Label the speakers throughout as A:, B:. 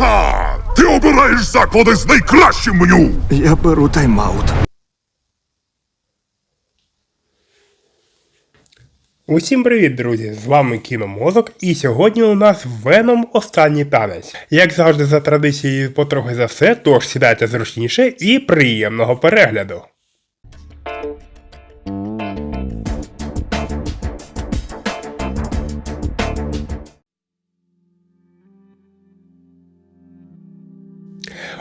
A: Робота! Ти обираєш заклади з найкращим меню!
B: Я беру тайм-аут.
C: Усім привіт, друзі! З вами Кіномозок, і сьогодні у нас Веном останній танець. Як завжди, за традицією потрохи за все, тож сідайте зручніше і приємного перегляду.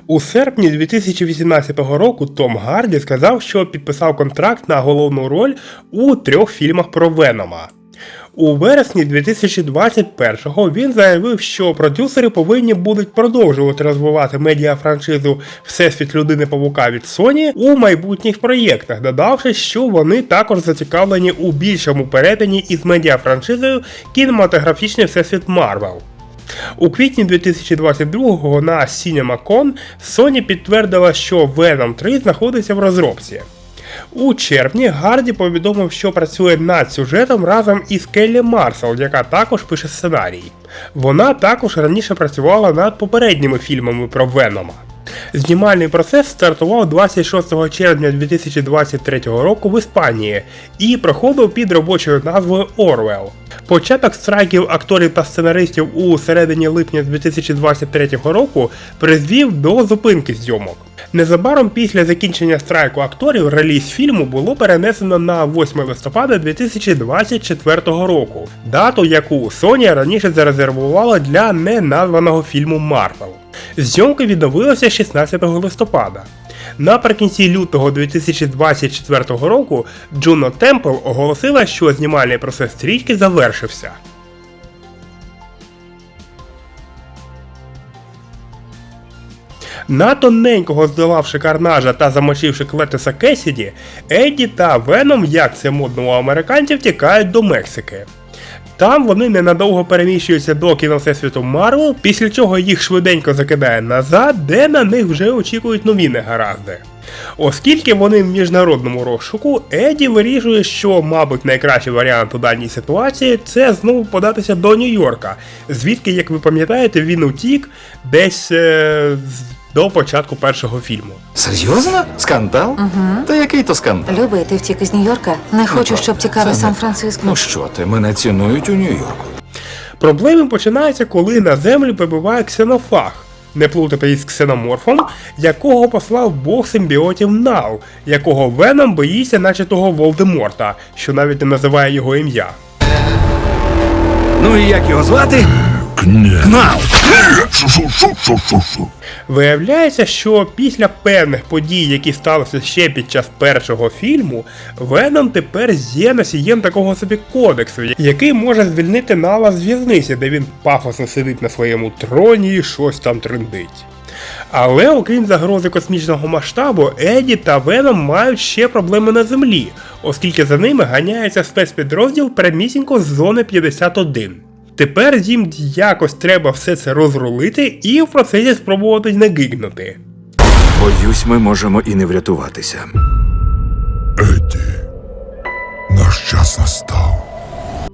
C: У серпні 2018 року Том Гарді сказав, що підписав контракт на головну роль у трьох фільмах про Венома. У вересні 2021-го він заявив, що продюсери повинні будуть продовжувати розвивати медіафраншизу Всесвіт людини Павука від Sony у майбутніх проєктах, додавши, що вони також зацікавлені у більшому перетині із медіафраншизою кінематографічний всесвіт Марвел. У квітні 2022-го на CinemaCon Sony підтвердила, що Venom 3 знаходиться в розробці. У червні Гарді повідомив, що працює над сюжетом разом із Келлі Марсел, яка також пише сценарій. Вона також раніше працювала над попередніми фільмами про Венома. Знімальний процес стартував 26 червня 2023 року в Іспанії і проходив під робочою назвою Орвел. Початок страйків акторів та сценаристів у середині липня 2023 року призвів до зупинки зйомок. Незабаром після закінчення страйку акторів реліз фільму було перенесено на 8 листопада 2024 року, дату яку Sony раніше зарезервувала для неназваного фільму Марвел. Зйомки відновилися 16 листопада. Наприкінці лютого 2024 року Джуно Темпл оголосила, що знімальний процес стрічки завершився. На тоненького здолавши карнажа та замочивши Клетиса Кесіді, Едді та Веном, як це модно у американців, тікають до Мексики. Там вони ненадовго переміщуються до кіновсесвіту Марвел, після чого їх швиденько закидає назад, де на них вже очікують нові негаразди. Оскільки вони в міжнародному розшуку, Еді вирішує, що, мабуть, найкращий варіант у даній ситуації це знову податися до Нью-Йорка, звідки, як ви пам'ятаєте, він утік десь е, до початку першого фільму.
B: Серйозно? Скандал? Угу. Та який то скандал?
D: Любий, ти втік із Нью-Йорка. Не хочу, щоб тікав із Сан-Франциско.
B: Ну що ти, мене цінують у Нью-Йорку.
C: Проблеми починаються, коли на землю прибуває ксенофаг. Не плутати із ксеноморфом, якого послав бог симбіотів Нал, якого Веном боїться, наче того Волдеморта, що навіть не називає його ім'я.
B: Ну і як його звати?
A: Кнал!
C: Виявляється, що після певних подій, які сталися ще під час першого фільму, Веном тепер є носієм такого собі кодексу, який може звільнити Нала з в'язниці, де він пафосно сидить на своєму троні і щось там трендить. Але окрім загрози космічного масштабу, Еді та Веном мають ще проблеми на землі, оскільки за ними ганяється спецпідрозділ прямісінько з зони 51. Тепер їм якось треба все це розрулити і в процесі спробувати не гигнути.
B: Боюсь, ми можемо і не врятуватися.
A: Едді, наш час настав.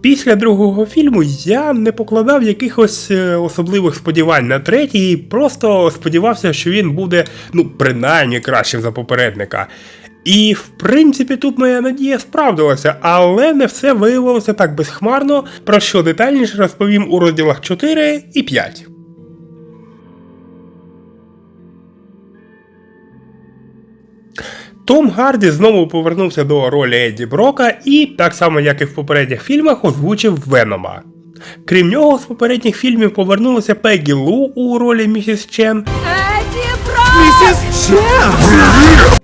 C: Після другого фільму я не покладав якихось е, особливих сподівань на третій, і просто сподівався, що він буде, ну, принаймні кращим за попередника. І в принципі тут моя надія справдилася, але не все виявилося так безхмарно, про що детальніше розповім у розділах 4 і 5. Том Гарді знову повернувся до ролі Едді Брока і, так само як і в попередніх фільмах, озвучив Венома. Крім нього, з попередніх фільмів повернулася Пеггі Лу у ролі місіс Чен,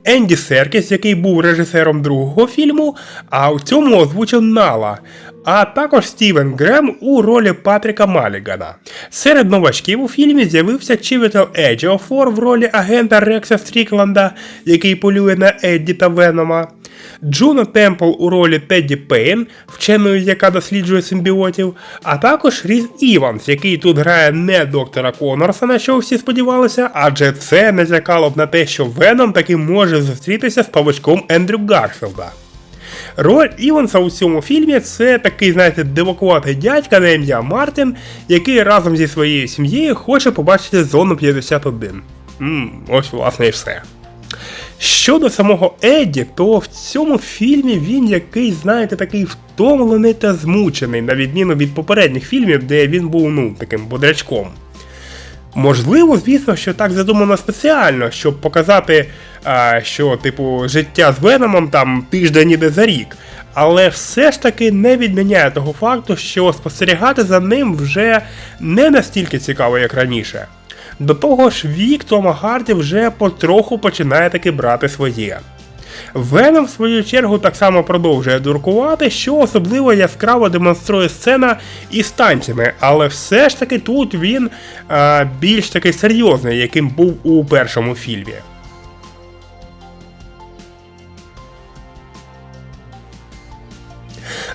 C: Енді Серкіс, який був режисером другого фільму, а у цьому озвучив Нала, а також Стівен Грем у ролі Патріка Малігана. Серед новачків у фільмі з'явився Чівітел Еджіофор в ролі агента Рекса Стрікланда, який полює на Едді та Венома. Джуно Темпл у ролі Тедді Пейн, вченої, яка досліджує симбіотів, а також Різ Іванс, який тут грає не доктора Конорса, на що всі сподівалися, адже це не зякало б на те, що Веном таки може зустрітися з павичком Ендрю Гарфілда. Роль Іванса у цьому фільмі це такий, знаєте, дивакуватий дядька на ім'я Мартін, який разом зі своєю сім'єю хоче побачити зону 51. М, ось, власне, і все. Щодо самого Едді, то в цьому фільмі він якийсь, знаєте, такий втомлений та змучений, на відміну від попередніх фільмів, де він був, ну, таким бодрячком. Можливо, звісно, що так задумано спеціально, щоб показати, що, типу, життя з Веномом там тиждень іде за рік. Але все ж таки не відміняє того факту, що спостерігати за ним вже не настільки цікаво, як раніше. До того ж, вік Тома Харді вже потроху починає таки брати своє. Веном, в свою чергу, так само продовжує дуркувати, що особливо яскраво демонструє сцена із танцями, але все ж таки тут він е, більш таки серйозний, яким був у першому фільмі.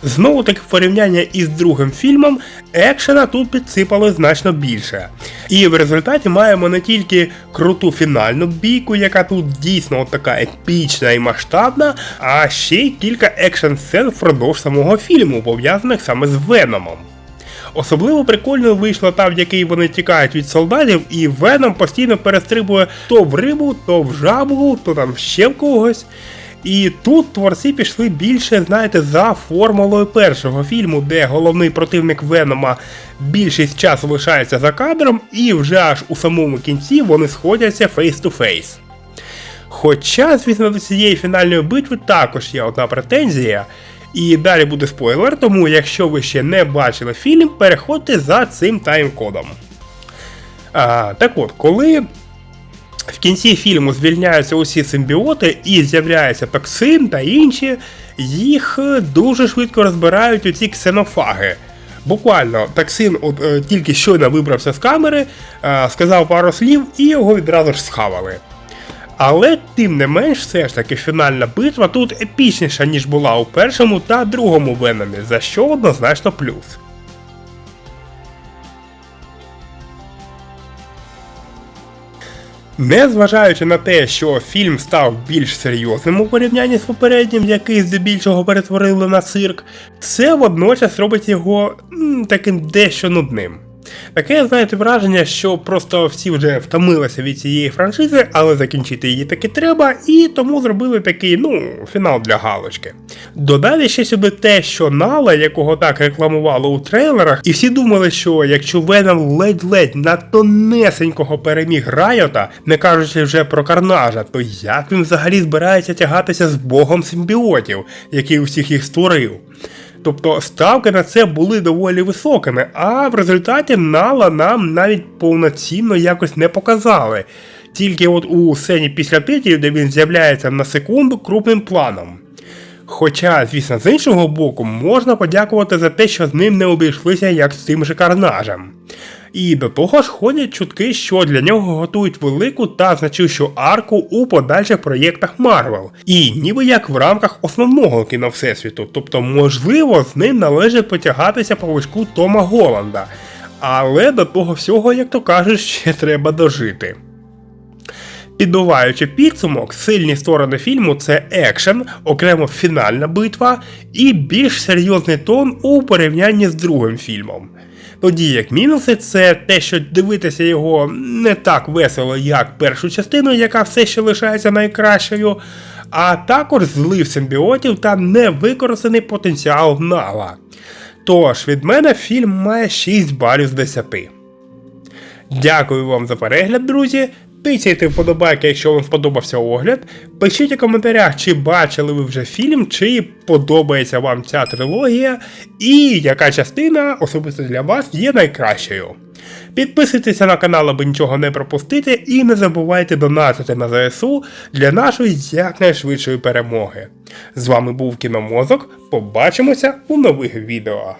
C: Знову таки порівняння із другим фільмом, екшена тут підсипали значно більше. І в результаті маємо не тільки круту фінальну бійку, яка тут дійсно от така епічна і масштабна, а ще й кілька екшн сцен впродовж самого фільму, пов'язаних саме з Веномом. Особливо прикольно вийшла та, в якій вони тікають від солдатів, і Веном постійно перестрибує то в рибу, то в жабу, то там ще в когось. І тут творці пішли більше, знаєте, за формулою першого фільму, де головний противник Венома більшість часу лишається за кадром, і вже аж у самому кінці вони сходяться фейс-ту-фейс. Хоча, звісно, до цієї фінальної битви також є одна претензія. І далі буде спойлер, тому якщо ви ще не бачили фільм, переходьте за цим тайм-кодом. Так от, коли в кінці фільму звільняються усі симбіоти і з'являється токсин та інші, їх е, дуже швидко розбирають у ці ксенофаги. Буквально токсин от, е, тільки щойно вибрався з камери, е, сказав пару слів і його відразу ж схавали. Але тим не менш, все ж таки фінальна битва тут епічніша, ніж була у першому та другому Веномі, за що однозначно плюс. Незважаючи на те, що фільм став більш серйозним у порівнянні з попереднім, який здебільшого перетворили на цирк, це водночас робить його таким дещо нудним. Таке, знаєте, враження, що просто всі вже втомилися від цієї франшизи, але закінчити її таки треба, і тому зробили такий, ну, фінал для галочки. Додалі ще сюди те, що Нала, якого так рекламували у трейлерах, і всі думали, що якщо Веном ледь-ледь на тонесенького переміг Райота, не кажучи вже про Карнажа, то як він взагалі збирається тягатися з богом симбіотів, який усіх їх створив? Тобто ставки на це були доволі високими, а в результаті Нала нам навіть повноцінно якось не показали. Тільки от у сцені після титрів, де він з'являється на секунду крупним планом. Хоча, звісно, з іншого боку, можна подякувати за те, що з ним не обійшлися як з тим же карнажем. І до того ж ходять чутки, що для нього готують велику та значущу арку у подальших проєктах Марвел, і ніби як в рамках основного кіно Всесвіту, тобто, можливо, з ним належить потягатися по вишку Тома Голланда. Але до того всього, як то кажуть, ще треба дожити. Підбиваючи підсумок, сильні сторони фільму це екшен, окремо фінальна битва і більш серйозний тон у порівнянні з другим фільмом. Тоді як мінуси, це те, що дивитися його не так весело, як першу частину, яка все ще лишається найкращою, а також злив симбіотів та невикористаний потенціал Нала. Тож від мене фільм має 6 балів з 10. Дякую вам за перегляд, друзі. Тицяйте вподобайки, якщо вам сподобався огляд. Пишіть у коментарях, чи бачили ви вже фільм, чи подобається вам ця трилогія, і яка частина особисто для вас є найкращою. Підписуйтеся на канал, аби нічого не пропустити, і не забувайте донатити на ЗСУ для нашої якнайшвидшої перемоги. З вами був Кіномозок. Побачимося у нових відео.